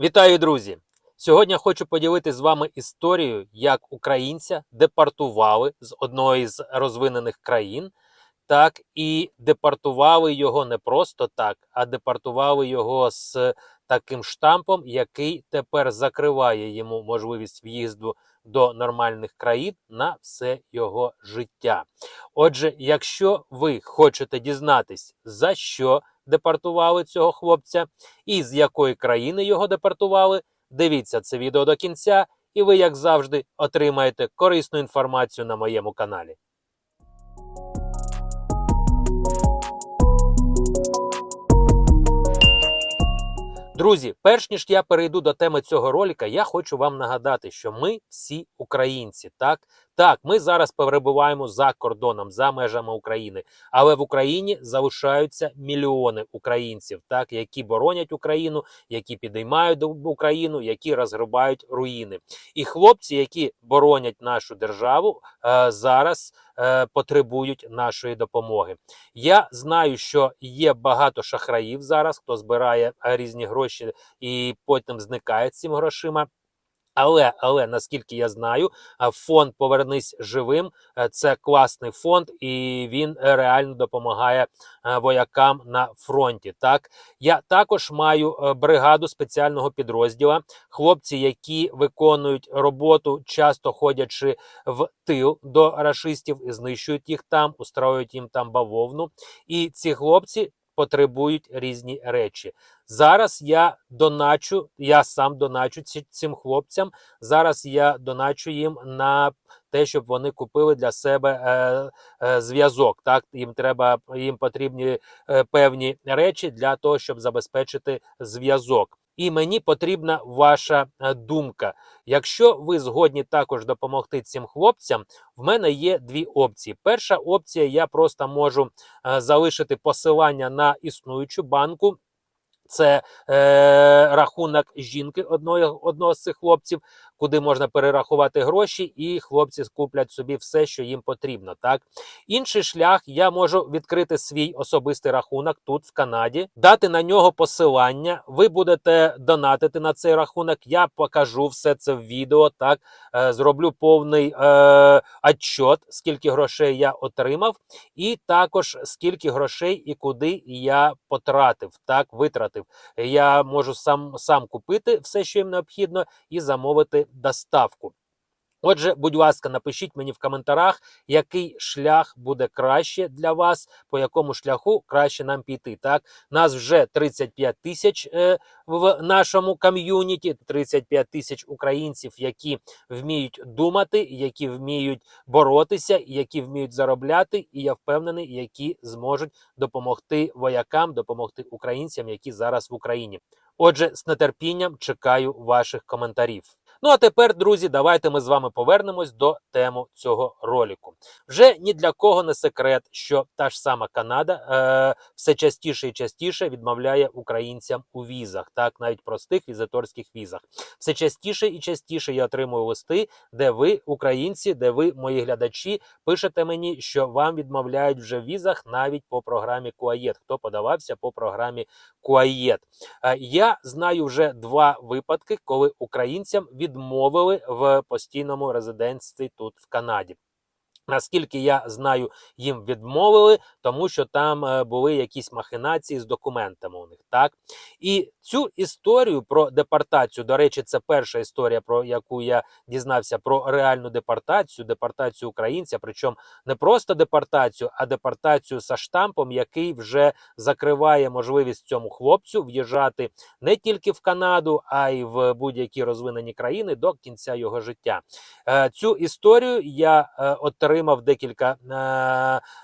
Вітаю, друзі! Сьогодні хочу поділитися з вами історією, як українця депортували з одної з розвинених країн, так і депортували його не просто так, а депортували його з таким штампом, який тепер закриває йому можливість в'їзду до нормальних країн на все його життя. Отже, якщо ви хочете дізнатись, за що депортували цього хлопця і з якої країни його депортували, дивіться це відео до кінця, і ви, як завжди, отримаєте корисну інформацію на моєму каналі. Друзі, перш ніж я перейду до теми цього ролика, я хочу вам нагадати, що ми всі українці. Так, так, ми зараз перебуваємо за кордоном, за межами України, але в Україні залишаються мільйони українців, так які боронять Україну, які підіймають Україну, які розгрібають руїни. І хлопці, які боронять нашу державу, е, зараз е, потребують нашої допомоги. Я знаю, що є багато шахраїв зараз, хто збирає е, різні гроші і потім зникає з цими грошима. Але але наскільки я знаю, е, фонд Повернись живим е, це класний фонд, і він реально допомагає е, воякам на фронті. Так я також маю бригаду спеціального підрозділу. Хлопці, які виконують роботу, часто ходячи в тил до рашистів і знищують їх там, устроюють їм там бавовну. І ці хлопці потребують різні речі. Зараз я доначу, я сам доначу цим хлопцям. Зараз я доначу їм на те, щоб вони купили для себе е, е, зв'язок. Так їм треба, їм потрібні е, певні речі для того, щоб забезпечити зв'язок. І мені потрібна ваша е, думка. Якщо ви згодні також допомогти цим хлопцям, в мене є дві опції. Перша опція: я просто можу е, залишити посилання на існуючу банку. Це е, рахунок жінки одного, одного з цих хлопців, куди можна перерахувати гроші, і хлопці скуплять собі все, що їм потрібно. Так інший шлях я можу відкрити свій особистий рахунок тут, в Канаді, дати на нього посилання. Ви будете донатити на цей рахунок. Я покажу все це в відео. Так е, зроблю повний е, отчет, скільки грошей я отримав, і також скільки грошей і куди я потратив, так витратив. Я можу сам сам купити все, що їм необхідно, і замовити доставку. Отже, будь ласка, напишіть мені в коментарях, який шлях буде краще для вас, по якому шляху краще нам піти. Так, нас вже 35 тисяч е, в нашому ком'юніті, 35 тисяч українців, які вміють думати, які вміють боротися, які вміють заробляти, і я впевнений, які зможуть допомогти воякам, допомогти українцям, які зараз в Україні. Отже, з нетерпінням чекаю ваших коментарів. Ну а тепер, друзі, давайте ми з вами повернемось до теми цього ролику. Вже ні для кого не секрет, що та ж сама Канада е, все частіше і частіше відмовляє українцям у візах, так навіть простих візиторських візах. Все частіше і частіше я отримую листи, де ви, українці, де ви, мої глядачі, пишете мені, що вам відмовляють вже в візах навіть по програмі Куаєт. Хто подавався по програмі Куаєт? Е, я знаю вже два випадки, коли українцям від відмовили в постійному резидентстві тут в Канаді. Наскільки я знаю, їм відмовили, тому що там е, були якісь махинації з документами у них. Так і цю історію про депортацію, до речі, це перша історія, про яку я дізнався про реальну депортацію, депортацію українця. Причому не просто депортацію, а депортацію за штампом, який вже закриває можливість цьому хлопцю в'їжджати не тільки в Канаду, а й в будь-які розвинені країни до кінця його життя. Е, цю історію я е, отримав отримав декілька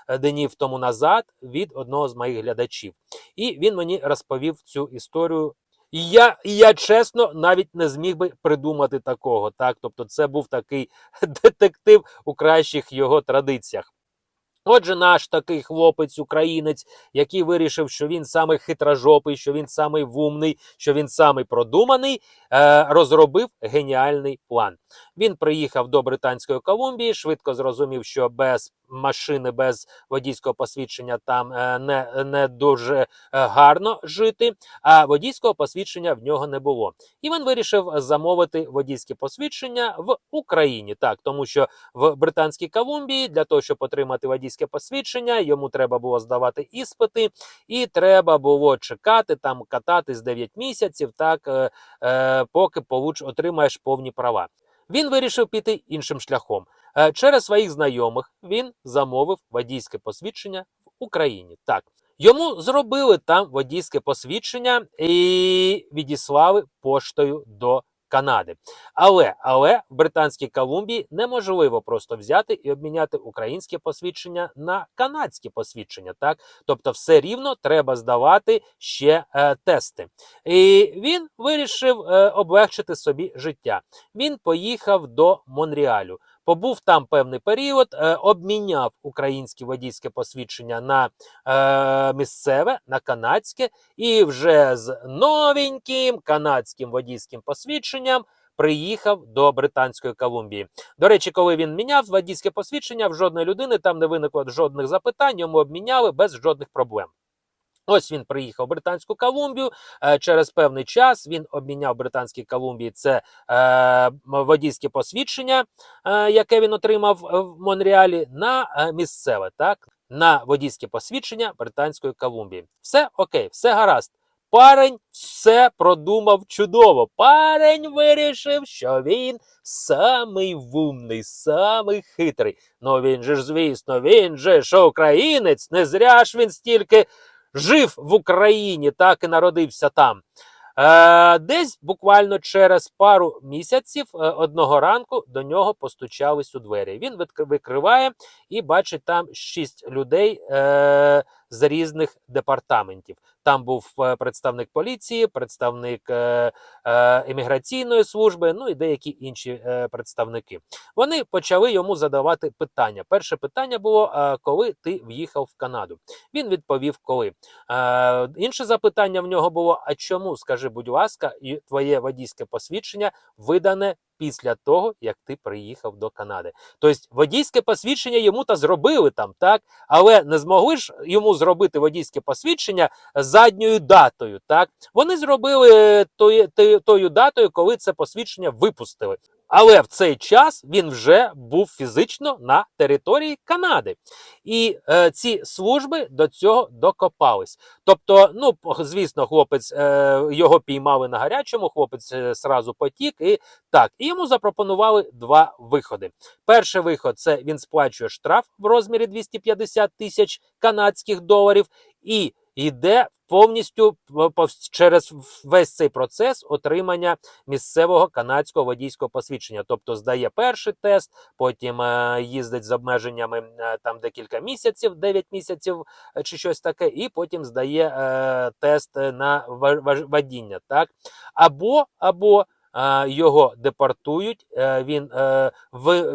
е, днів тому назад від одного з моїх глядачів. І він мені розповів цю історію. І я і я чесно навіть не зміг би придумати такого. Так, тобто, це був такий детектив у кращих його традиціях. Отже, наш такий хлопець, українець, який вирішив, що він саме хитрожопий, що він самий вумний, що він самий продуманий, е, розробив геніальний план. Він приїхав до Британської Колумбії, швидко зрозумів, що без машини без водійського посвідчення там е, не, не дуже е, гарно жити, а водійського посвідчення в нього не було. І він вирішив замовити водійське посвідчення в Україні. Так, тому що в Британській Колумбії для того, щоб отримати водійське посвідчення, йому треба було здавати іспити, і треба було чекати там кататись 9 місяців, так е, е, поки получ, отримаєш повні права. Він вирішив піти іншим шляхом. Е, Через своїх знайомих він замовив водійське посвідчення в Україні. Так, йому зробили там водійське посвідчення і відіслали поштою до Канади. Але, але в Британській Колумбії неможливо просто взяти і обміняти українське посвідчення на канадське посвідчення. Так, тобто, все рівно треба здавати ще е, тести. І він вирішив е, облегчити собі життя. Він поїхав до Монреалю. Побув там певний період, е, обміняв українське водійське посвідчення на е, місцеве, на канадське, і вже з новеньким канадським водійським посвідченням приїхав до Британської Колумбії. До речі, коли він міняв водійське посвідчення, в жодної людини там не виникло жодних запитань, йому обміняли без жодних проблем. Ось він приїхав в Британську Колумбію. Е, Через певний час він обміняв Британській Колумбії це е, водійське посвідчення, е, яке він отримав е, в Монреалі, на е, місцеве, так, на водійське посвідчення Британської Колумбії. Все окей, все гаразд. Парень все продумав чудово. Парень вирішив, що він самий вумний, самий хитрий. Ну він же ж, звісно, він же ж українець, не зря ж він стільки жив в Україні, так і народився там. Е, десь буквально через пару місяців е, одного ранку до нього постучались у двері. Він викриває і бачить там шість людей е, з різних департаментів. Там був е, представник поліції, представник е, е, служби, ну і деякі інші е, представники. Вони почали йому задавати питання. Перше питання було: коли ти в'їхав в Канаду? Він відповів, коли. Інше запитання в нього було: а чому, скажи, будь ласка, твоє водійське посвідчення видане після того, як ти приїхав до Канади? Тобто водійське посвідчення йому та зробили там, так? Але не змогли ж йому зробити водійське посвідчення задньою датою. Так вони зробили тою, тою, тою датою, коли це посвідчення випустили. Але в цей час він вже був фізично на території Канади, і е, ці служби до цього докопались. Тобто, ну звісно, хлопець е, його піймали на гарячому. Хлопець е, сразу потік, і так, і йому запропонували два виходи. Перший виход це він сплачує штраф в розмірі 250 тисяч канадських доларів і йде повністю через весь цей процес отримання місцевого канадського водійського посвідчення. Тобто здає перший тест, потім е, їздить з обмеженнями е, там декілька місяців, 9 місяців е, чи щось таке, і потім здає тест на водіння. Так? Або, або його депортують, е, він, е,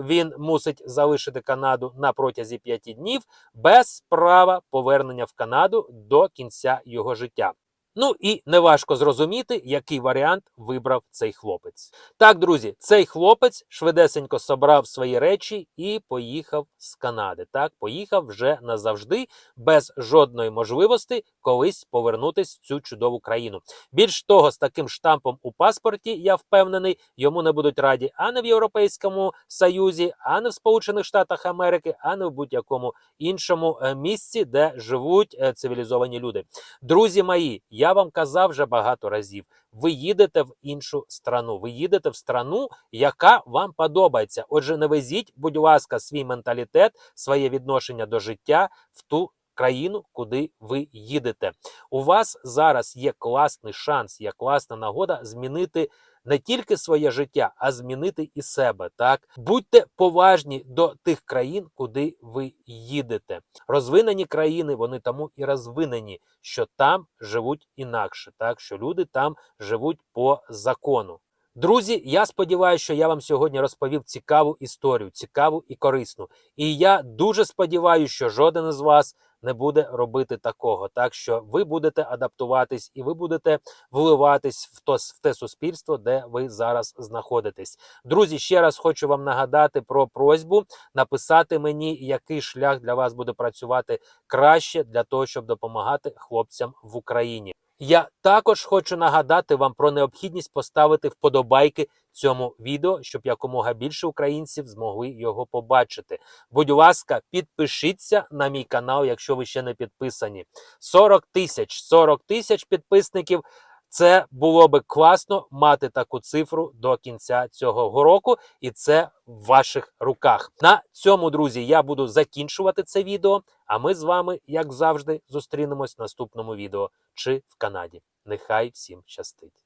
він мусить залишити Канаду на протязі 5 днів без права повернення в Канаду до кінця його життя. Ну і неважко зрозуміти, який варіант вибрав цей хлопець. Так, друзі, цей хлопець швидесенько собрав свої речі і поїхав з Канади. Так, поїхав вже назавжди, без жодної можливості колись повернутись в цю чудову країну. Більш того, з таким штампом у паспорті, я впевнений, йому не будуть раді ані в Європейському Союзі, ані в Сполучених Штатах Америки, ані в будь-якому іншому е, місці, де живуть е, цивілізовані люди. Друзі мої, я вам казав вже багато разів. Ви їдете в іншу страну, ви їдете в страну, яка вам подобається. Отже, не везіть, будь ласка, свій менталітет, своє відношення до життя в ту країну, куди ви їдете. У вас зараз є класний шанс, є класна нагода змінити не тільки своє життя, а змінити і себе. Так будьте поважні до тих країн, куди ви їдете. Розвинені країни вони тому і розвинені, що там живуть інакше, так що люди там живуть по закону. Друзі, я сподіваюся, що я вам сьогодні розповів цікаву історію, цікаву і корисну. І я дуже сподіваюся, що жоден із вас не буде робити такого. Так що ви будете адаптуватись і ви будете вливатись в то в те суспільство, де ви зараз знаходитесь. Друзі, ще раз хочу вам нагадати про просьбу написати мені, який шлях для вас буде працювати краще для того, щоб допомагати хлопцям в Україні. Я також хочу нагадати вам про необхідність поставити вподобайки цьому відео, щоб якомога більше українців змогли його побачити. Будь ласка, підпишіться на мій канал, якщо ви ще не підписані. 40 тисяч 40 тисяч підписників. Це було би класно мати таку цифру до кінця цього року, і це в ваших руках. На цьому, друзі, я буду закінчувати це відео. А ми з вами, як завжди, зустрінемось в наступному відео чи в Канаді. Нехай всім щастить!